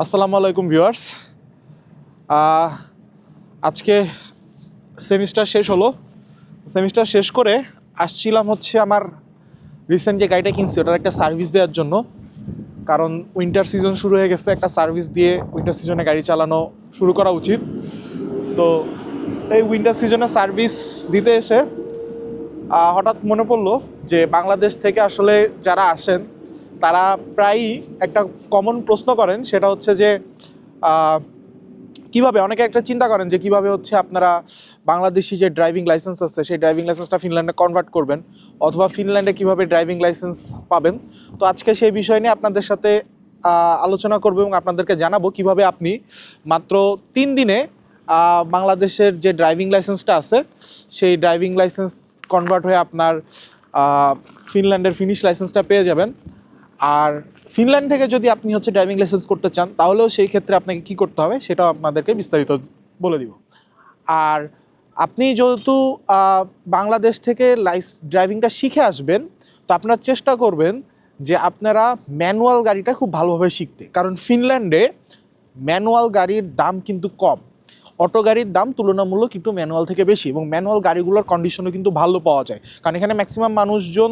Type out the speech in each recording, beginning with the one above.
আসসালামু আলাইকুম ভিউয়ার্স। আজকে সেমিস্টার শেষ হলো। সেমিস্টার শেষ করে আসছিলাম হচ্ছে আমার রিসেন্ট যে গাড়িটা কিনছি, ওটার একটা সার্ভিস দেওয়ার জন্য। কারণ উইন্টার সিজন শুরু হয়ে গেছে, একটা সার্ভিস দিয়ে উইন্টার সিজনে গাড়ি চালানো শুরু করা উচিত। তো এই উইন্টার সিজনে সার্ভিস দিতে এসে হঠাৎ মনে পড়ল যে বাংলাদেশ থেকে আসলে যারা আসেন তারা প্রায়ই একটা কমন প্রশ্ন করেন, সেটা হচ্ছে যে কীভাবে? অনেকে একটা চিন্তা করেন যে, কীভাবে হচ্ছে আপনারা বাংলাদেশি যে ড্রাইভিং লাইসেন্স আছে, সেই ড্রাইভিং লাইসেন্সটা ফিনল্যান্ডে কনভার্ট করবেন, অথবা ফিনল্যান্ডে কীভাবে ড্রাইভিং লাইসেন্স পাবেন। তো আজকে সেই বিষয় নিয়ে আপনাদের সাথে আলোচনা করব এবং আপনাদেরকে জানাব কীভাবে আপনি মাত্র তিন দিনে বাংলাদেশের যে ড্রাইভিং লাইসেন্সটা আছে, সেই ড্রাইভিং লাইসেন্স কনভার্ট হয়ে আপনার ফিনল্যান্ডের ফিনিশ লাইসেন্সটা পেয়ে যাবেন। আর ফিনল্যান্ড থেকে যদি আপনি হচ্ছে ড্রাইভিং লাইসেন্স করতে চান, তাহলেও সেই ক্ষেত্রে আপনাকে কি করতে হবে সেটাও আপনাদেরকে বিস্তারিত বলে দিব। আর আপনি যেহেতু বাংলাদেশ থেকে লাইস ড্রাইভিংটা শিখে আসবেন, তো আপনার চেষ্টা করবেন যে আপনারা ম্যানুয়াল গাড়িটা খুব ভালোভাবে শিখতে। কারণ ফিনল্যান্ডে ম্যানুয়াল গাড়ির দাম কিন্তু কম। অটো গাড়ির দাম তুলনামূলক একটু ম্যানুয়াল থেকে বেশি এবং ম্যানুয়াল গাড়িগুলোর কন্ডিশনও কিন্তু ভালো পাওয়া যায়। কারণ এখানে ম্যাক্সিমাম মানুষজন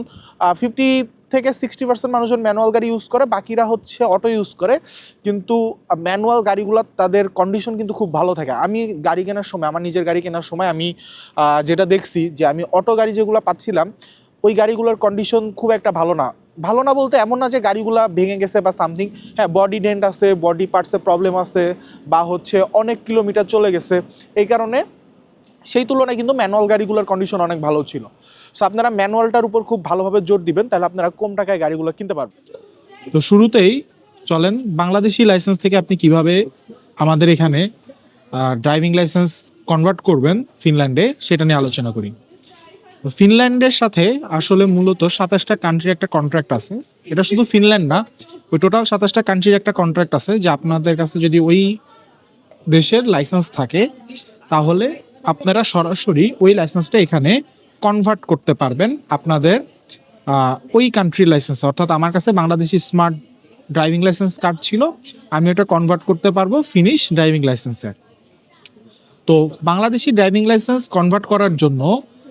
ফিফটি থেকে সিক্সটি পার্সেন্ট মানুষজন ম্যানুয়াল গাড়ি ইউজ করে, বাকিরা হচ্ছে অটো ইউজ করে। কিন্তু ম্যানুয়াল গাড়িগুলো তাদের কন্ডিশন কিন্তু খুব ভালো থাকে। আমি গাড়ি কেনার সময়, আমার নিজের গাড়ি কেনার সময় আমি যেটা দেখছি যে আমি অটো গাড়ি যেগুলো পাচ্ছিলাম, ওই গাড়িগুলোর কন্ডিশন খুব একটা ভালো না। ভালো না বলতে এমন না যে গাড়িগুলো ভেঙে গেছে বা সামথিং হ্যাঁ বডি ডেন্ট আছে বডি পার্টসে প্রবলেম আছে, বা হচ্ছে অনেক কিলোমিটার চলে গেছে। এই কারণে সেই তুলনায় কিন্তু ম্যানুয়াল গাড়িগুলোর কন্ডিশন অনেক ভালো ছিল। সো আপনারা ম্যানুয়ালটার উপর খুব ভালোভাবে জোর দিবেন, তাহলে আপনারা কম টাকায় গাড়িগুলো কিনতে পারবেন। তো শুরুতেই চলেন, বাংলাদেশি লাইসেন্স থেকে আপনি কীভাবে আমাদের এখানে ড্রাইভিং লাইসেন্স কনভার্ট করবেন ফিনল্যান্ডে সেটা নিয়ে আলোচনা করি। ফিনল্যান্ডের সাথে আসলে মূলত সাতাশটা কান্ট্রির একটা কন্ট্রাক্ট আছে। এটা শুধু ফিনল্যান্ড না, ওই টোটাল সাতাশটা কান্ট্রির একটা কন্ট্রাক্ট আছে যে আপনাদের কাছে যদি ওই দেশের লাইসেন্স থাকে, তাহলে আপনারা সরাসরি ওই লাইসেন্সটা এখানে কনভার্ট করতে পারবেন আপনাদের ওই কান্ট্রির লাইসেন্স অর্থাৎ আমার কাছে Bangladeshi smart driving licence card ছিল, আমি ওটা কনভার্ট করতে পারব ফিনিশ ড্রাইভিং লাইসেন্সে তো বাংলাদেশি ড্রাইভিং লাইসেন্স কনভার্ট করার জন্য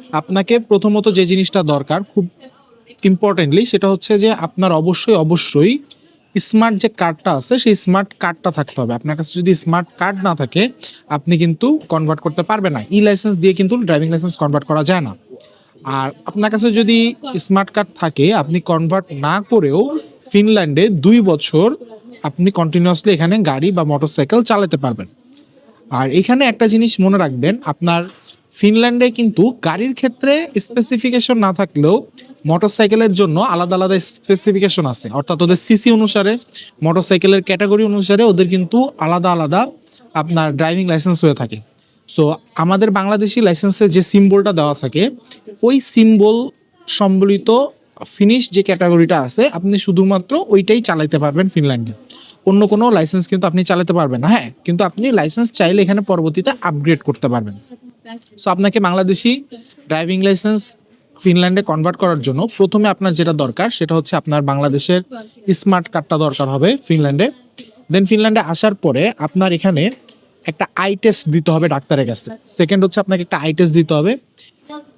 আপনাকে প্রথমত যে জিনিসটা দরকার খুব ইম্পর্টেন্টলি সেটা হচ্ছে যে আপনার অবশ্যই অবশ্যই স্মার্ট যে কার্ডটা আছে, সেই স্মার্ট কার্ডটা থাকতে হবে। আপনার কাছে যদি স্মার্ট কার্ড না থাকে, আপনি কিন্তু কনভার্ট করতে পারবেন না। ই লাইসেন্স দিয়ে কিন্তু ড্রাইভিং লাইসেন্স কনভার্ট করা যায় না। আর আপনার কাছে যদি স্মার্ট কার্ড থাকে, আপনি কনভার্ট না করেও ফিনল্যান্ডে দুই বছর আপনি কন্টিনিউয়াসলি এখানে গাড়ি বা মোটরসাইকেল চালাতে পারবেন। আর এখানে একটা জিনিস মনে রাখবেন, আপনার ফিনল্যান্ডে কিন্তু গাড়ির ক্ষেত্রে স্পেসিফিকেশন না থাকলেও মোটরসাইকেলের জন্য আলাদা আলাদা স্পেসিফিকেশন আছে। অর্থাৎ ওদের সিসি অনুসারে মোটরসাইকেলের ক্যাটাগরি অনুসারে ওদের কিন্তু আলাদা আলাদা আপনার ড্রাইভিং লাইসেন্স হয়ে থাকে। সো আমাদের বাংলাদেশি লাইসেন্সে যে সিম্বলটা দেওয়া থাকে, ওই সিম্বল সম্বলিত ফিনিশ যে ক্যাটাগরিটা আছে, আপনি শুধুমাত্র ওইটাই চালাতে পারবেন ফিনল্যান্ডে। অন্য কোনো লাইসেন্স কিন্তু আপনি চালাতে পারবেন না হ্যাঁ? কিন্তু আপনি লাইসেন্স চাইলে এখানে পরবর্তীতে আপগ্রেড করতে পারবেন। সো আপনাকে বাংলাদেশি ড্রাইভিং লাইসেন্স ফিনল্যান্ডে কনভার্ট করার জন্য প্রথমে আপনার যেটা দরকার, সেটা হচ্ছে আপনার বাংলাদেশের স্মার্ট কার্ডটা দরকার হবে ফিনল্যান্ডে দেন ফিনল্যান্ডে আসার পরে আপনার এখানে একটা আই টেস্ট দিতে হবে ডাক্তারের কাছে। সেকেন্ড হচ্ছে আপনাকে একটা আই টেস্ট দিতে হবে।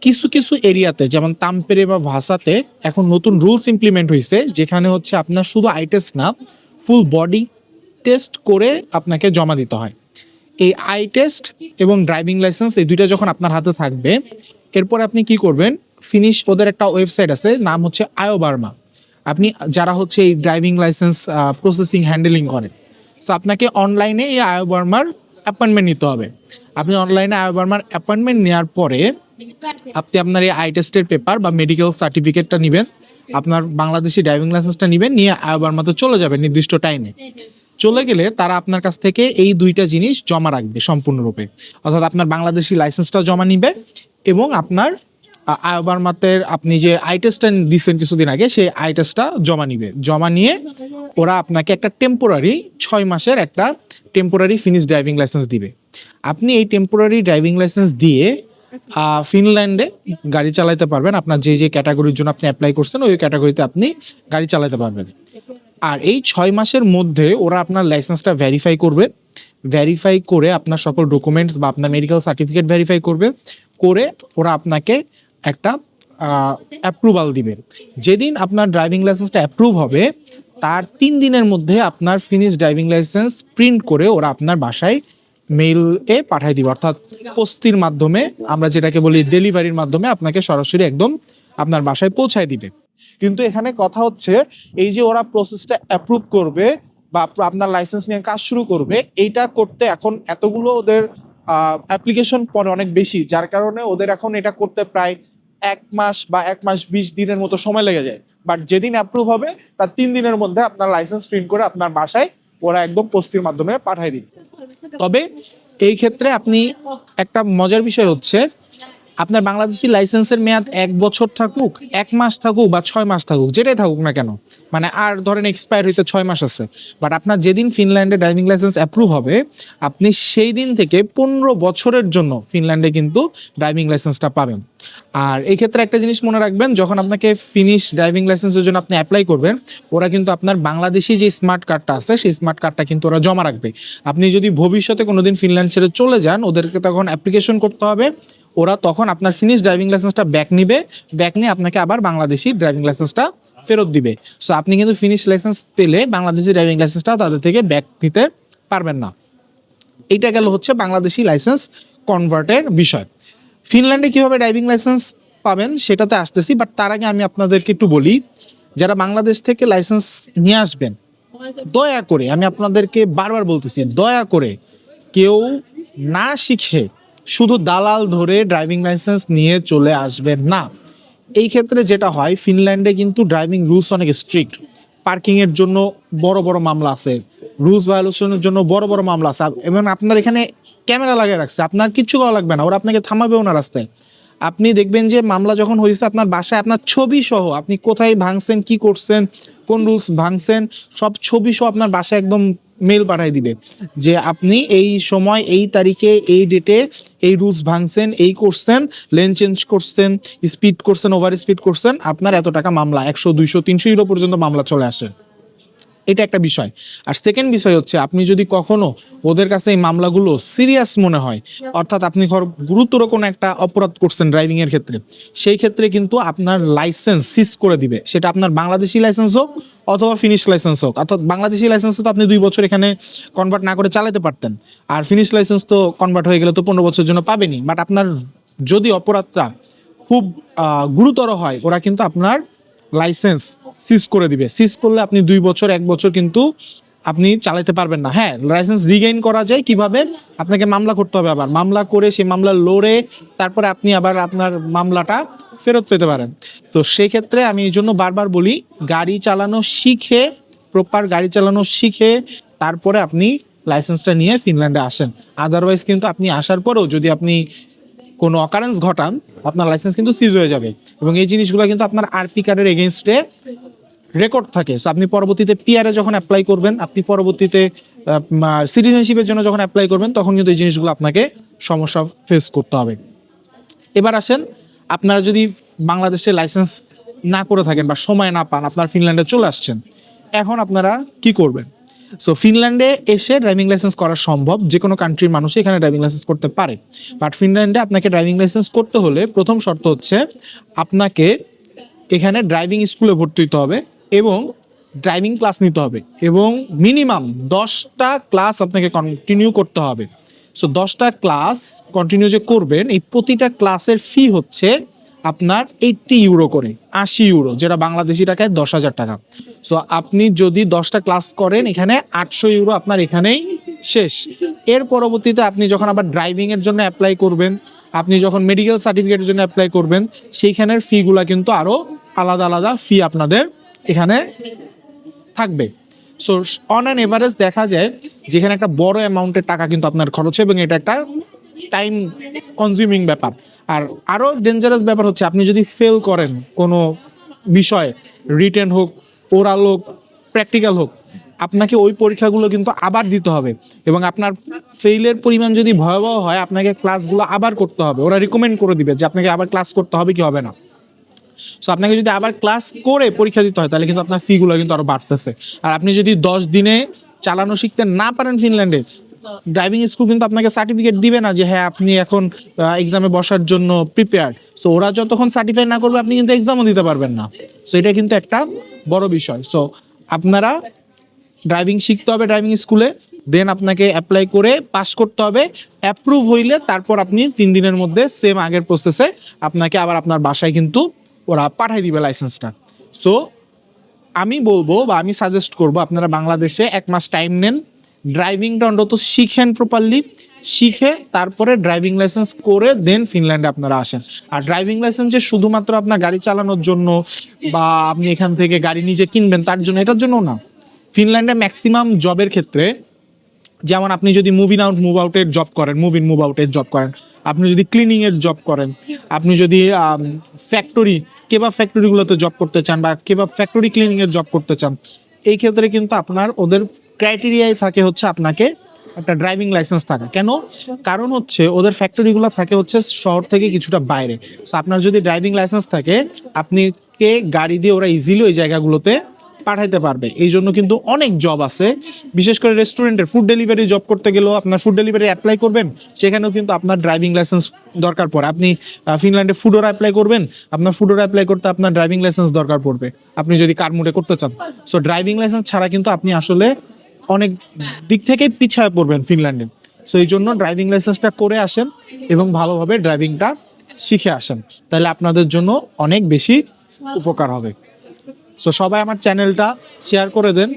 কিছু কিছু এরিয়াতে, যেমন তামপেরে বা ভাষাতে এখন নতুন রুলস ইমপ্লিমেন্ট হয়েছে যেখানে হচ্ছে আপনার শুধু আই টেস্ট না ফুল বডি টেস্ট করে আপনাকে জমা দিতে হয়। এই আই টেস্ট এবং ড্রাইভিং লাইসেন্স এই দুইটা যখন আপনার হাতে থাকবে, এরপর আপনি কি করবেন? ফিনিশ ওদের একটা ওয়েবসাইট আছে, নাম হচ্ছে আয়ো বার্মা আপনি যারা হচ্ছে এই ড্রাইভিং লাইসেন্স প্রসেসিং হ্যান্ডেলিং করেন সো আপনাকে অনলাইনে এই আয়ো বার্মার অ্যাপয়েন্টমেন্ট নিতে হবে। আপনি অনলাইনে আয়ো বার্মার অ্যাপয়েন্টমেন্ট নেওয়ার পরে আপনি আপনার এই আই টেস্টের পেপার বা মেডিকেল সার্টিফিকেটটা নেবেন। আপনার বাংলাদেশি ড্রাইভিং লাইসেন্সটা নেবেন, নিয়ে আয়বার মতো চলে যাবেন নির্দিষ্ট টাইমে চলে গেলে তারা আপনার কাছ থেকে এই দুইটা জিনিস জমা রাখবে সম্পূর্ণরূপে। অর্থাৎ আপনার বাংলাদেশি লাইসেন্সটা জমা নিবে এবং আপনার আয়বার মাতের আপনি যে আই টেস্টটা দিচ্ছেন কিছুদিন আগে, সেই আই টেস্টটা জমা নিবে। জমা নিয়ে ওরা আপনাকে একটা টেম্পোরারি ছয় মাসের একটা টেম্পোরারি ফিনিশ ড্রাইভিং লাইসেন্স দিবে। আপনি এই টেম্পোরারি ড্রাইভিং লাইসেন্স দিয়ে ফিনল্যান্ডে গাড়ি চালাতে পারবেন। আপনার যে যে ক্যাটাগরির জন্য আপনি অ্যাপ্লাই করছেন, ওই ক্যাটাগরিতে আপনি গাড়ি চালাতে পারবেন। আর এই ছয় মাসের মধ্যে ওরা আপনার লাইসেন্সটা ভেরিফাই করবে। ভেরিফাই করে আপনার সকল ডকুমেন্টস বা আপনার মেডিকেল সার্টিফিকেট ভেরিফাই করবে। করে ওরা আপনাকে একটা অ্যাপ্রুভাল দিবে। যেদিন আপনার ড্রাইভিং লাইসেন্সটা অ্যাপ্রুভ হবে, তার তিন দিনের মধ্যে আপনার ফিনিশ ড্রাইভিং লাইসেন্স প্রিন্ট করে ওরা আপনার বাসায় মেইল এ পাঠিয়ে দিবে। অর্থাৎ পোস্তির মাধ্যমে আমরা যেটাকে বলি ডেলিভারির মাধ্যমে আপনাকে সরাসরি একদম আপনার বাসায় পৌঁছায় দিবে। কিন্তু এখানে কথা হচ্ছে, এই যে ওরা প্রসেসটা অ্যাপ্রুভ করবে বা আপনার লাইসেন্স নিয়ে কাজ শুরু করবে, এইটা করতে এখন এতগুলো ওদের অ্যাপ্লিকেশন পরে অনেক বেশি, যার কারণে ওদের এখন এটা করতে প্রায় এক মাস বা এক মাস বিশ দিনের মতো সময় লেগে যায়। বাট যেদিন অ্যাপ্রুভ হবে, তার তিন দিনের মধ্যে আপনার লাইসেন্স প্রিন্ট করে আপনার বাসায় ওরা একদম পোস্তির মাধ্যমে পাঠায় দিন তবে এই ক্ষেত্রে আপনি একটা মজার বিষয় হচ্ছে আপনার বাংলাদেশি লাইসেন্সের মেয়াদ এক বছর থাকুক, এক মাস থাকুক বা ছয় মাস থাকুক, যেটাই থাকুক না কেন মানে আর ধরেন এক্সপায়ার হইতে ছয় মাস আছে বাট আপনার যেদিন ফিনল্যান্ডে ড্রাইভিং লাইসেন্স অ্যাপ্রুভ হবে, আপনি সেই দিন থেকে পনেরো বছরের জন্য ফিনল্যান্ডে কিন্তু ড্রাইভিং লাইসেন্সটা পাবেন। আর এই ক্ষেত্রে একটা জিনিস মনে রাখবেন, যখন আপনাকে ফিনিশ ড্রাইভিং লাইসেন্সের জন্য আপনি অ্যাপ্লাই করবেন, ওরা কিন্তু আপনার বাংলাদেশি যে স্মার্ট কার্ডটা আছে, সেই স্মার্ট কার্ডটা কিন্তু ওরা জমা রাখবে। আপনি যদি ভবিষ্যতে কোনোদিন ফিনল্যান্ড ছেড়ে চলে যান, ওদেরকে তখন অ্যাপ্লিকেশন করতে হবে ওরা তখন আপনার ফিনিশ ড্রাইভিং লাইসেন্সটা ব্যাক নিবে ব্যাক নিয়ে আপনাকে আবার বাংলাদেশি ড্রাইভিং লাইসেন্সটা ফেরত দিবে। সো আপনি কিন্তু ফিনিশ লাইসেন্স পেলে বাংলাদেশি ড্রাইভিং লাইসেন্সটা তাদের থেকে ব্যাক নিতে পারবেন না। এইটা গেল হচ্ছে বাংলাদেশি লাইসেন্স কনভার্টের বিষয়। ফিনল্যান্ডে কীভাবে ড্রাইভিং লাইসেন্স পাবেন সেটাতে আসতেছি বাট তার আগে আমি আপনাদেরকে একটু বলি, যারা বাংলাদেশ থেকে লাইসেন্স নিয়ে আসবেন, দয়া করে, আমি আপনাদেরকে বারবার বলতেছি, দয়া করে কেউ না শিখে শুধু দালাল ধরে ড্রাইভিং লাইসেন্স নিয়ে চলে আসবেন না। এই ক্ষেত্রে যেটা হয় ফিনল্যান্ডে কিন্তু ড্রাইভিং রুলস অনেক স্ট্রিক্ট পার্কিং এর জন্য বড় বড় মামলা আছে। রুলস ভায়োলেশনের জন্য বড় বড় মামলা আছে। এবং আপনার এখানে ক্যামেরা লাগিয়ে রাখছে। আপনার কিচ্ছু করা লাগবে না। ওরা আপনাকে থামাবেও না রাস্তায়। আপনি দেখবেন যে মামলা যখন হয়েছে আপনার বাসায় আপনার ছবি সহ আপনি কোথায় ভাঙছেন, কি করছেন কোন রুলস ভাঙছেন, সব ছবি সহ আপনার বাসায় একদম মেল পাঠাই দিবে যে আপনি এই সময়, এই তারিখে, এই ডেটে এই রুলস ভাঙছেন, এই করছেন লেন চেঞ্জ করছেন স্পিড করছেন ওভার স্পিড করছেন, আপনার এত টাকা মামলা, একশো, দুইশো, তিনশো ইউরো পর্যন্ত মামলা চলে আসে। এটা একটা বিষয়। আর সেকেন্ড বিষয় হচ্ছে, আপনি যদি কখনো ওদের কাছে এই মামলাগুলো সিরিয়াস মনে হয়, অর্থাৎ আপনি ধর গুরুতর কোনো একটা অপরাধ করছেন ড্রাইভিং এর ক্ষেত্রে, সেই ক্ষেত্রে কিন্তু আপনার লাইসেন্স সিজ করে দিবে। সেটা আপনার বাংলাদেশি লাইসেন্স হোক অথবা ফিনিশ লাইসেন্স হোক। অর্থাৎ বাংলাদেশি লাইসেন্স তো আপনি দুই বছর এখানে কনভার্ট না করে চালাতে পারতেন। আর ফিনিশ লাইসেন্স তো কনভার্ট হয়ে গেলে তো পনেরো বছরের জন্য পাবেনই। বাট আপনার যদি অপরাধটা খুব গুরুতর হয়, ওরা কিন্তু আপনার লাইসেন্স সিজ করে দিবে। সিজ করলে আপনি দুই বছর, এক বছর কিন্তু আপনি চালাতে পারবেন না। হ্যাঁ লাইসেন্স রিগেইন করা যায় কীভাবে? আপনাকে মামলা করতে হবে আবার। মামলা করে সেই মামলা লড়ে তারপরে আপনি আবার আপনার মামলাটা ফেরত পেতে পারেন। তো সেই ক্ষেত্রে আমি এই জন্য বারবার বলি, গাড়ি চালানো শিখে প্রপার গাড়ি চালানো শিখে তারপরে আপনি লাইসেন্সটা নিয়ে ফিনল্যান্ডে আসেন। আদারওয়াইজ কিন্তু আপনি আসার পরেও যদি আপনি কোনো অকারেন্স ঘটান, আপনার লাইসেন্স কিন্তু সিজ হয়ে যাবে। এবং এই জিনিসগুলো কিন্তু আপনার আরপি কার্ডের এগেনস্টে রেকর্ড থাকে। সো আপনি পরবর্তীতে পিআরে যখন অ্যাপ্লাই করবেন, আপনি পরবর্তীতে সিটিজেনশিপের জন্য যখন অ্যাপ্লাই করবেন, তখন কিন্তু এই জিনিসগুলো আপনাকে সমস্যা ফেস করতে হবে। এবার আসেন, আপনারা যদি বাংলাদেশে লাইসেন্স না করে থাকেন বা সময় না পান, আপনার ফিনল্যান্ডে চলে আসছেন, এখন আপনারা কি করবেন? সো ফিনল্যান্ডে এসে ড্রাইভিং লাইসেন্স করা সম্ভব যে কোনো কান্ট্রির মানুষই এখানে ড্রাইভিং লাইসেন্স করতে পারে। বাট ফিনল্যান্ডে আপনাকে ড্রাইভিং লাইসেন্স করতে হলে প্রথম শর্ত হচ্ছে আপনাকে এখানে ড্রাইভিং স্কুলে ভর্তি হতে হবে এবং ড্রাইভিং ক্লাস নিতে হবে এবং মিনিমাম দশটা ক্লাস আপনাকে কন্টিনিউ করতে হবে। সো দশটা ক্লাস কন্টিনিউ যে করবেন, এই প্রতিটা ক্লাসের ফি হচ্ছে আপনার এইটটি ইউরো করে, আশি ইউরো যেটা বাংলাদেশি টাকায় দশ হাজার টাকা। সো আপনি যদি দশটা ক্লাস করেন, এখানে আটশো ইউরো আপনার এখানেই শেষ। এর পরবর্তীতে আপনি যখন আবার ড্রাইভিং এর জন্য অ্যাপ্লাই করবেন, আপনি যখন মেডিকেল সার্টিফিকেটের জন্য অ্যাপ্লাই করবেন, সেইখানের ফিগুলা কিন্তু আরও আলাদা আলাদা ফি আপনাদের এখানে থাকবে। সো অন অ্যান এভারেজ দেখা যায়, যেখানে একটা বড় অ্যামাউন্টের টাকা কিন্তু আপনার খরচ এবং এটা একটা টাইম কনজিউমিং ব্যাপার। আর আরও ডেঞ্জারাস ব্যাপার হচ্ছে, আপনি যদি ফেল করেন কোনো বিষয়ে রিটেন হোক ওরাল হোক প্র্যাকটিক্যাল হোক, আপনাকে ওই পরীক্ষাগুলো কিন্তু আবার দিতে হবে এবং আপনার ফেইলের পরিমাণ যদি ভয়াবহ হয়, আপনাকে ক্লাসগুলো আবার করতে হবে। ওরা রিকমেন্ড করে দিবে যে আপনাকে আবার ক্লাস করতে হবে কি হবে না। সো আপনাকে যদি আবার ক্লাস করে পরীক্ষা দিতে হয়, তাহলে কিন্তু আপনার ফিগুলো কিন্তু আরও বাড়তেছে। আর আপনি যদি দশ দিনে চালানো শিখতে না পারেন ফিনল্যান্ডে ড্রাইভিং স্কুল কিন্তু আপনাকে সার্টিফিকেট দিবে না যে হ্যাঁ আপনি এখন এক্সামে বসার জন্য প্রিপেয়ার সো ওরা যতক্ষণ সার্টিফাই না করবে, আপনি কিন্তু এক্সামও দিতে পারবেন না। সো এটা কিন্তু একটা বড় বিষয়। সো আপনারা ড্রাইভিং শিখতে হবে ড্রাইভিং স্কুলে দেন আপনাকে অ্যাপ্লাই করে পাস করতে হবে। অ্যাপ্রুভ হইলে তারপর আপনি তিন দিনের মধ্যে সেম আগের প্রসেসে আপনাকে আবার আপনার বাসায় কিন্তু ওরা পাঠাই দিবে লাইসেন্সটা সো আমি বলব বা আমি সাজেস্ট করব, আপনারা বাংলাদেশে এক মাস টাইম নেন। ড্রাইভিংটা অন্তত শিখেন প্রপারলি শিখে তারপরে ড্রাইভিং লাইসেন্স করে দেন ফিনল্যান্ডে আপনারা আসেন। আর ড্রাইভিং লাইসেন্স যে শুধুমাত্র আপনার গাড়ি চালানোর জন্য বা আপনি এখান থেকে গাড়ি নিজে কিনবেন তার জন্য, এটার জন্য না। ফিনল্যান্ডে ম্যাক্সিমাম জবের ক্ষেত্রে যেমন আপনি যদি মুভ ইন আউট মুভ আউটের জব করেন মুভ ইন মুভ আউটের জব করেন, আপনি যদি ক্লিনিং এর জব করেন, আপনি যদি ফ্যাক্টরি কেবাব ফ্যাক্টরিগুলোতে জব করতে চান বা কেবাব ফ্যাক্টরি ক্লিনিং এর জব করতে চান এই ক্ষেত্রে কিন্তু আপনার ওদের ক্রাইটেরিয়ায় থাকে হচ্ছে আপনাকে একটা ড্রাইভিং লাইসেন্স থাকা। কেন? কারণ হচ্ছে ওদের ফ্যাক্টরিগুলো থাকে হচ্ছে শহর থেকে কিছুটা বাইরে। আপনার যদি ড্রাইভিং লাইসেন্স থাকে, আপনি কে গাড়ি দিয়ে ওরা ইজিলি ওই জায়গাগুলোতে পাঠাইতে পারবে। এই জন্য কিন্তু অনেক জব আছে। বিশেষ করে রেস্টুরেন্টের ফুড ডেলিভারি জব করতে গেলেও আপনার ফুড ডেলিভারি অ্যাপ্লাই করবেন। সেখানেও কিন্তু আপনার ড্রাইভিং লাইসেন্স দরকার পড়ে। আপনি ফিনল্যান্ডে ফুডোর অ্যাপ্লাই করবেন। আপনার ফুডোর অ্যাপ্লাই করতে আপনার ড্রাইভিং লাইসেন্স দরকার পড়বে। আপনি যদি কার মুডে করতে চান। সো ড্রাইভিং লাইসেন্স ছাড়া কিন্তু আপনি আসলে অনেক দিক থেকেই পিছায় পড়বেন ফিনল্যান্ডে সো এই জন্য ড্রাইভিং লাইসেন্সটা করে আসেন এবং ভালোভাবে ড্রাইভিংটা শিখে আসেন। তাহলে আপনাদের জন্য অনেক বেশি উপকার হবে। সো সবাই আমার চ্যানেলটা শেয়ার করে দেন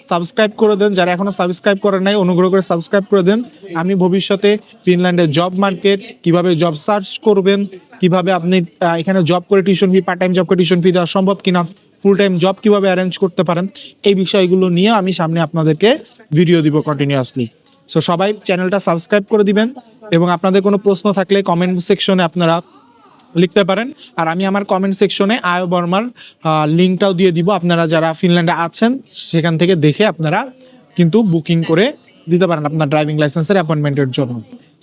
সাবস্ক্রাইব করে দেন। যারা এখনও সাবস্ক্রাইব করেন নাই, অনুগ্রহ করে সাবস্ক্রাইব করে দেন। আমি ভবিষ্যতে ফিনল্যান্ডের জব মার্কেট কীভাবে জব সার্চ করবেন, কীভাবে আপনি এখানে জব করে tuition fee part time job করে টিউশন ফি দেওয়া সম্ভব কিনা ফুল টাইম জব কীভাবে অ্যারেঞ্জ করতে পারেন, এই বিষয়গুলো নিয়ে আমি সামনে আপনাদেরকে ভিডিও দিব কন্টিনিউয়াসলি সো সবাই চ্যানেলটা সাবস্ক্রাইব করে দিবেন এবং আপনাদের কোনো প্রশ্ন থাকলে কমেন্ট সেকশনে আপনারা লিখতে পারেন। আর আমি আমার কমেন্ট সেকশনে আয় বর্মার লিঙ্কটাও দিয়ে দিব। আপনারা যারা ফিনল্যান্ডে আছেন, সেখান থেকে দেখে আপনারা কিন্তু বুকিং করে দিতে পারেন আপনার ড্রাইভিং লাইসেন্সের অ্যাপয়েন্টমেন্টের জন্য।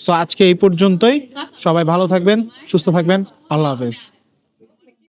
সো আজকে এই পর্যন্তই। সবাই ভালো থাকবেন, সুস্থ থাকবেন। আল্লাহ হাফেজ।